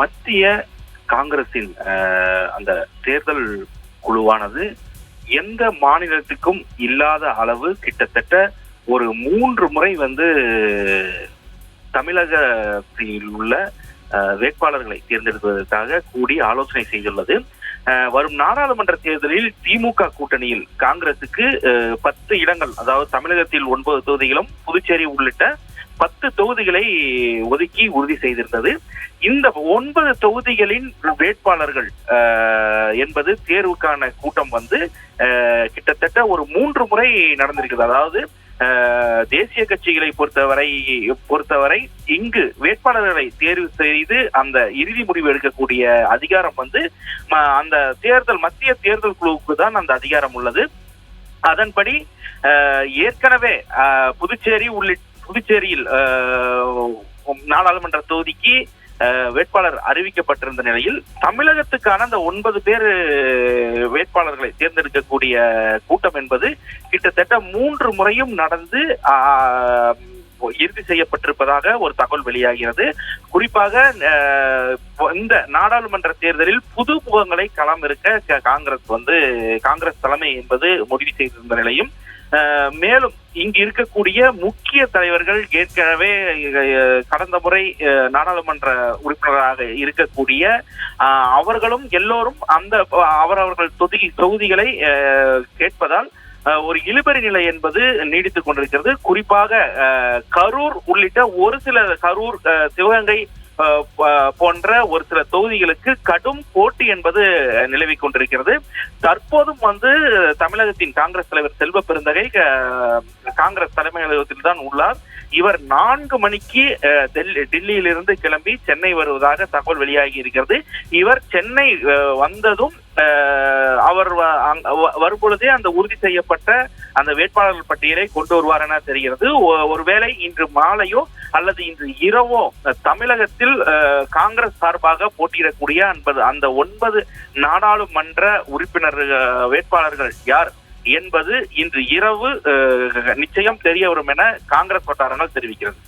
மத்திய காங்கிரசின் அந்த தேர்தல் குழுவானது எந்த மாநிலத்துக்கும் இல்லாத அளவு கிட்டத்தட்ட ஒரு மூன்று முறை வந்து தமிழகத்தில் உள்ள வேட்பாளர்களை தேர்ந்தெடுப்பதற்காக கூடி ஆலோசனை செய்துள்ளது. வரும் நாடாளுமன்ற தேர்தலில் திமுக கூட்டணியில் காங்கிரசுக்கு பத்து இடங்கள் அதாவது தமிழகத்தில் ஒன்பது தொகுதிகளும் புதுச்சேரி உள்ளிட்ட பத்து தொகுதிகளை ஒதுக்கி உறுதி செய்திருந்தது. இந்த ஒன்பது தொகுதிகளின் வேட்பாளர்கள் என்பது தேர்வுக்கான கூட்டம் வந்து அஹ், கிட்டத்தட்ட ஒரு மூன்று முறை நடந்திருக்கிறது. அதாவது அஹ், தேசிய கட்சிகளை பொறுத்தவரை பொறுத்தவரை இங்கு வேட்பாளர்களை தேர்வு செய்து அந்த இறுதி முடிவு எடுக்கக்கூடிய அதிகாரம் வந்து ம- அந்த தேர்தல் மத்திய தேர்தல் குழுவுக்கு தான் அந்த அதிகாரம் உள்ளது. அதன்படி ஏற்கனவே புதுச்சேரி உள்ளிட்ட புதுச்சேரியில் நாடாளுமன்ற தொகுதிக்கு வேட்பாளர் அறிவிக்கப்பட்டிருந்த நிலையில் தமிழகத்துக்கான அந்த ஒன்பது பேர் வேட்பாளர்களை தேர்ந்தெடுக்கக்கூடிய கூட்டம் என்பது கிட்டத்தட்ட மூன்று முறையும் நடந்து இறுதி செய்யப்பட்டிருப்பதாக ஒரு தகவல் வெளியாகிறது. குறிப்பாக இந்த நாடாளுமன்ற தேர்தலில் புது முகங்களை களம் இருக்க காங்கிரஸ் வந்து காங்கிரஸ் தலைமை என்பது முடிவு செய்திருந்த நிலையும் மேலும் இங்கு இருக்கக்கூடிய முக்கிய தலைவர்கள் ஏற்கனவே கடந்த முறை நாடாளுமன்ற உறுப்பினராக இருக்கக்கூடிய அவர்களும் எல்லோரும் அந்த அவரவர்கள் தொகுதி தொகுதிகளை கேட்பதால் ஒரு இழுபறி நிலை என்பது நீடித்துக் கொண்டிருக்கிறது. குறிப்பாக கரூர் உள்ளிட்ட ஒரு சில கரூர் சிவகங்கை போன்ற ஒரு சில தொகுதிகளுக்கு கடும் போட்டி என்பது நிலவிக் கொண்டிருக்கிறது. தற்போதும் வந்து தமிழகத்தின் காங்கிரஸ் தலைவர் செல்வ பெருந்தகை காங்கிரஸ் தலைமை அலுவலகத்தில் தான் உள்ளார். இவர் நான்கு மணிக்கு அஹ், டெல்லி டெல்லியிலிருந்து கிளம்பி சென்னை வருவதாக தகவல் வெளியாகி இருக்கிறது. இவர் சென்னை அஹ், வந்ததும் அவர் வ- வரும்பொழுதே அந்த உறுதி செய்யப்பட்ட அந்த வேட்பாளர்கள் பட்டியலை கொண்டு வருவார் என தெரிகிறது. ஒ- ஒருவேளை இன்று மாலையோ அல்லது இன்று இரவோ தமிழகத்தில் அஹ், காங்கிரஸ் சார்பாக போட்டியிடக்கூடிய என்பது அந்த ஒன்பது நாடாளுமன்ற உறுப்பினர் வேட்பாளர்கள் யார் என்பது இன்று இரவு அஹ், நிச்சயம் தெரிய வரும் என காங்கிரஸ் வட்டாரங்கள் தெரிவிக்கிறது.